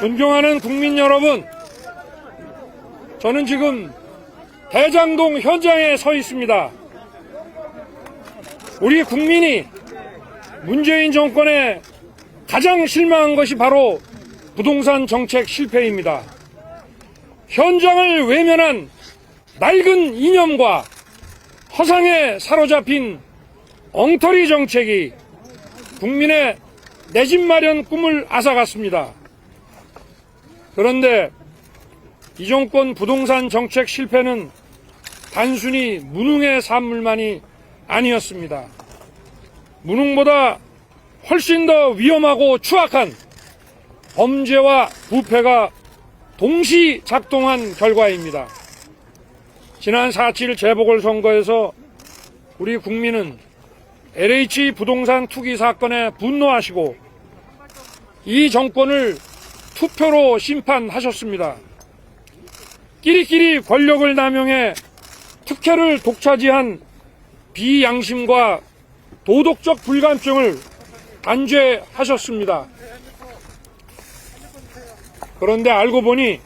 존경하는 국민 여러분, 저는 지금 대장동 현장에 서 있습니다. 우리 국민이 문재인 정권에 가장 실망한 것이 바로 부동산 정책 실패입니다. 현장을 외면한 낡은 이념과 허상에 사로잡힌 엉터리 정책이 국민의 내 집 마련 꿈을 앗아갔습니다. 그런데 이 정권 부동산 정책 실패는 단순히 무능의 산물만이 아니었습니다. 무능보다 훨씬 더 위험하고 추악한 범죄와 부패가 동시 작동한 결과입니다. 지난 4.7 재보궐선거에서 우리 국민은 LH 부동산 투기 사건에 분노하시고 이 정권을 투표로 심판하셨습니다. 끼리끼리 권력을 남용해 특혜를 독차지한 비양심과 도덕적 불감증을 단죄하셨습니다. 그런데 알고 보니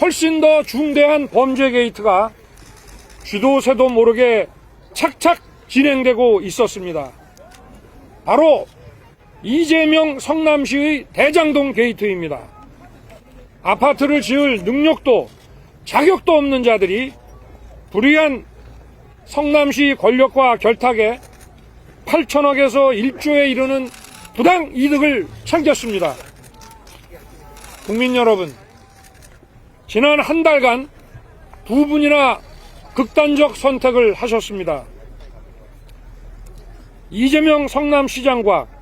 훨씬 더 중대한 범죄 게이트가 쥐도 새도 모르게 착착 진행되고 있었습니다. 바로 이재명 성남시의 대장동 게이트입니다. 아파트를 지을 능력도 자격도 없는 자들이 불의한 성남시 권력과 결탁에 8천억에서 1조에 이르는 부당 이득을 챙겼습니다. 국민 여러분, 지난 한 달간 두 분이나 극단적 선택을 하셨습니다. 이재명 성남시장과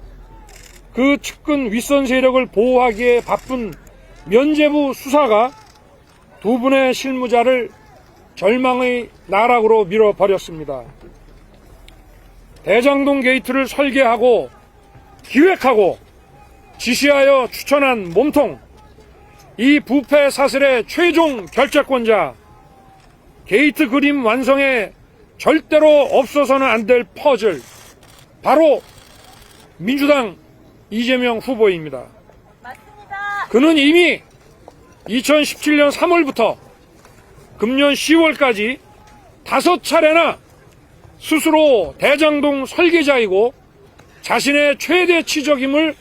그 측근 윗선 세력을 보호하기에 바쁜 면제부 수사가 두 분의 실무자를 절망의 나락으로 밀어버렸습니다. 대장동 게이트를 설계하고 기획하고 지시하여 추천한 몸통, 이 부패 사슬의 최종 결재권자, 게이트 그림 완성에 절대로 없어서는 안 될 퍼즐, 바로 민주당 이재명 후보입니다. 맞습니다. 그는 이미 2017년 3월부터 금년 10월까지 다섯 차례나 스스로 대장동 설계자이고 자신의 최대 치적임을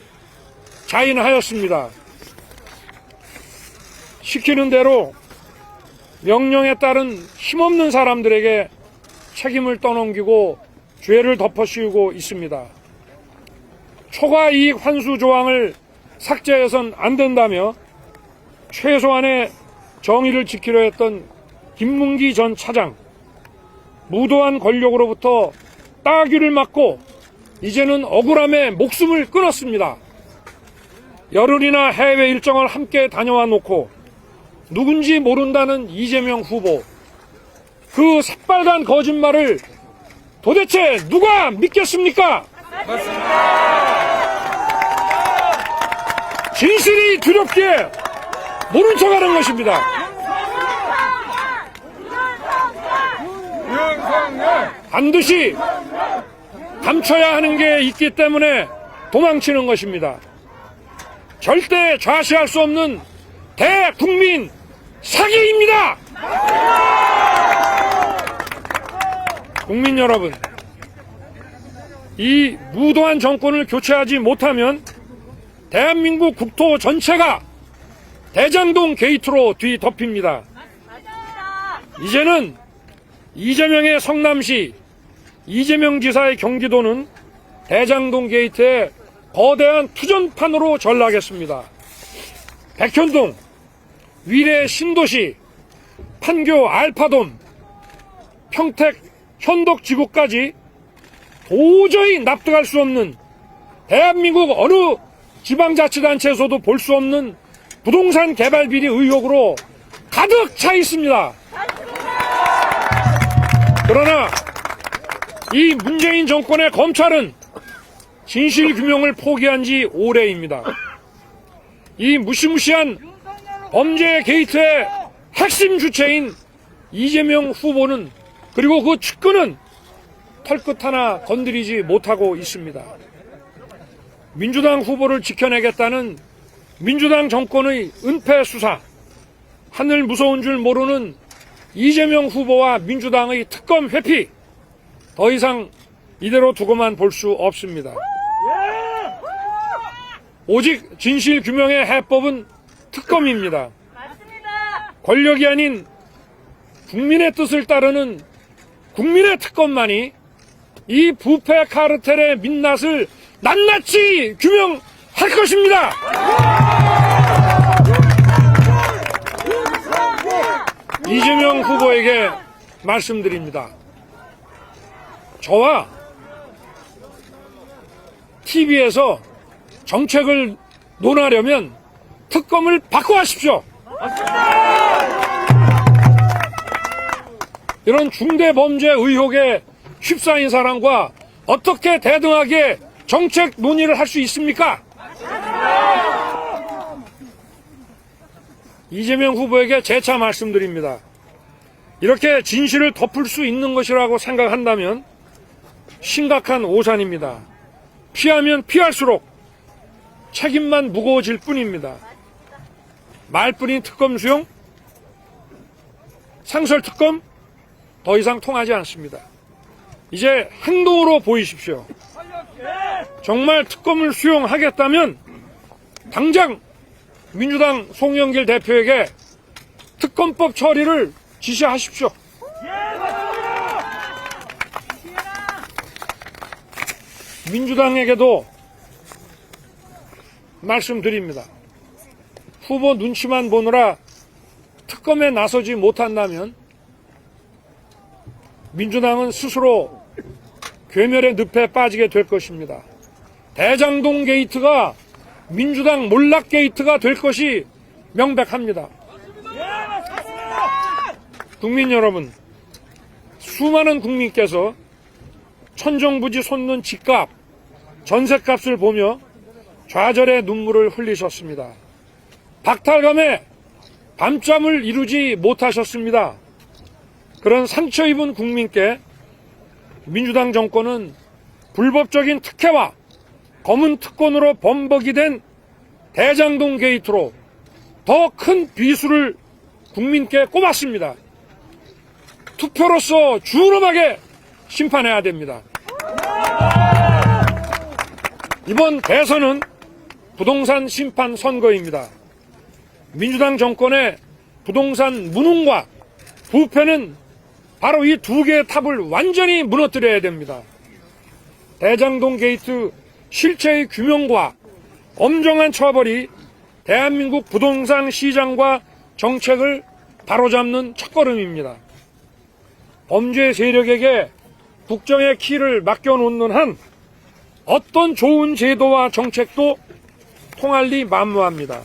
자인하였습니다. 시키는 대로 명령에 따른 힘없는 사람들에게 책임을 떠넘기고 죄를 덮어씌우고 있습니다. 초과 이익 환수 조항을 삭제해선 안 된다며 최소한의 정의를 지키려 했던 김문기 전 차장 무도한 권력으로부터 따귀를 맞고 이제는 억울함에 목숨을 끊었습니다. 열흘이나 해외 일정을 함께 다녀와 놓고 누군지 모른다는 이재명 후보 그 새빨간 거짓말을 도대체 누가 믿겠습니까? 진실이 두렵기에 모른 척하는 것입니다. 반드시 감춰야 하는 게 있기 때문에 도망치는 것입니다. 절대 좌시할 수 없는 대국민 사기입니다. 국민 여러분, 이 무도한 정권을 교체하지 못하면 대한민국 국토 전체가 대장동 게이트로 뒤덮입니다. 이제는 이재명의 성남시, 이재명 지사의 경기도는 대장동 게이트의 거대한 투전판으로 전락했습니다. 백현동, 위례 신도시, 판교 알파돔, 평택 현덕지구까지 도저히 납득할 수 없는 대한민국 어느 지방자치단체에서도 볼 수 없는 부동산 개발 비리 의혹으로 가득 차 있습니다. 그러나 이 문재인 정권의 검찰은 진실 규명을 포기한 지 오래입니다. 이 무시무시한 범죄 게이트의 핵심 주체인 이재명 후보는 그리고 그 측근은 털끝 하나 건드리지 못하고 있습니다. 민주당 후보를 지켜내겠다는 민주당 정권의 은폐 수사, 하늘 무서운 줄 모르는 이재명 후보와 민주당의 특검 회피, 더 이상 이대로 두고만 볼 수 없습니다. 오직 진실 규명의 해법은 특검입니다. 권력이 아닌 국민의 뜻을 따르는 국민의 특검만이 이 부패 카르텔의 민낯을 낱낱이 규명할 것입니다. 이재명 후보에게 말씀드립니다. 저와 TV에서 정책을 논하려면 특검을 바꿔 하십시오. 이런 중대 범죄 의혹에 휩싸인 사람과 어떻게 대등하게 정책 논의를 할 수 있습니까? 이재명 후보에게 재차 말씀드립니다. 이렇게 진실을 덮을 수 있는 것이라고 생각한다면 심각한 오산입니다. 피하면 피할수록 책임만 무거워질 뿐입니다. 말뿐인 특검 수용, 상설 특검 더 이상 통하지 않습니다. 이제 행동으로 보이십시오. 정말 특검을 수용하겠다면 당장 민주당 송영길 대표에게 특검법 처리를 지시하십시오. 민주당에게도 말씀드립니다. 후보 눈치만 보느라 특검에 나서지 못한다면 민주당은 스스로 괴멸의 늪에 빠지게 될 것입니다. 대장동 게이트가 민주당 몰락 게이트가 될 것이 명백합니다. 국민 여러분, 수많은 국민께서 천정부지 솟는 집값, 전셋값을 보며 좌절의 눈물을 흘리셨습니다. 박탈감에 밤잠을 이루지 못하셨습니다. 그런 상처 입은 국민께 민주당 정권은 불법적인 특혜와 검은 특권으로 범벅이 된 대장동 게이트로 더 큰 비수를 국민께 꼽았습니다. 투표로서 준엄하게 심판해야 됩니다. 이번 대선은 부동산 심판 선거입니다. 민주당 정권의 부동산 무능과 부패는 바로 이 두 개의 탑을 완전히 무너뜨려야 됩니다. 대장동 게이트 실체의 규명과 엄정한 처벌이 대한민국 부동산 시장과 정책을 바로잡는 첫걸음입니다. 범죄 세력에게 국정의 키를 맡겨놓는 한 어떤 좋은 제도와 정책도 통할 리 만무합니다.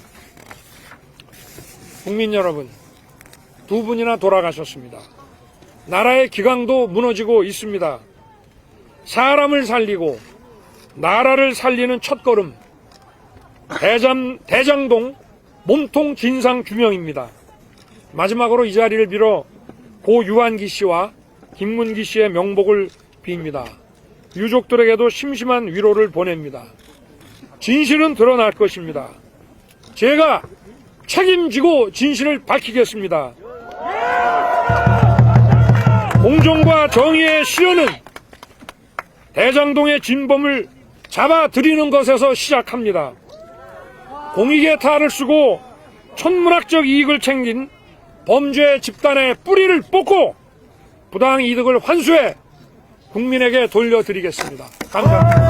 국민 여러분, 두 분이나 돌아가셨습니다. 나라의 기강도 무너지고 있습니다. 사람을 살리고 나라를 살리는 첫걸음 대장, 대장동 몸통 진상 규명입니다. 마지막으로 이 자리를 빌어 고 유한기 씨와 김문기 씨의 명복을 빕니다. 유족들에게도 심심한 위로를 보냅니다. 진실은 드러날 것입니다. 제가 책임지고 진실을 밝히겠습니다. 공정과 정의의 시효는 대장동의 진범을 잡아들이는 것에서 시작합니다. 공익의 탈을 쓰고 천문학적 이익을 챙긴 범죄 집단의 뿌리를 뽑고 부당 이득을 환수해 국민에게 돌려드리겠습니다. 감사합니다.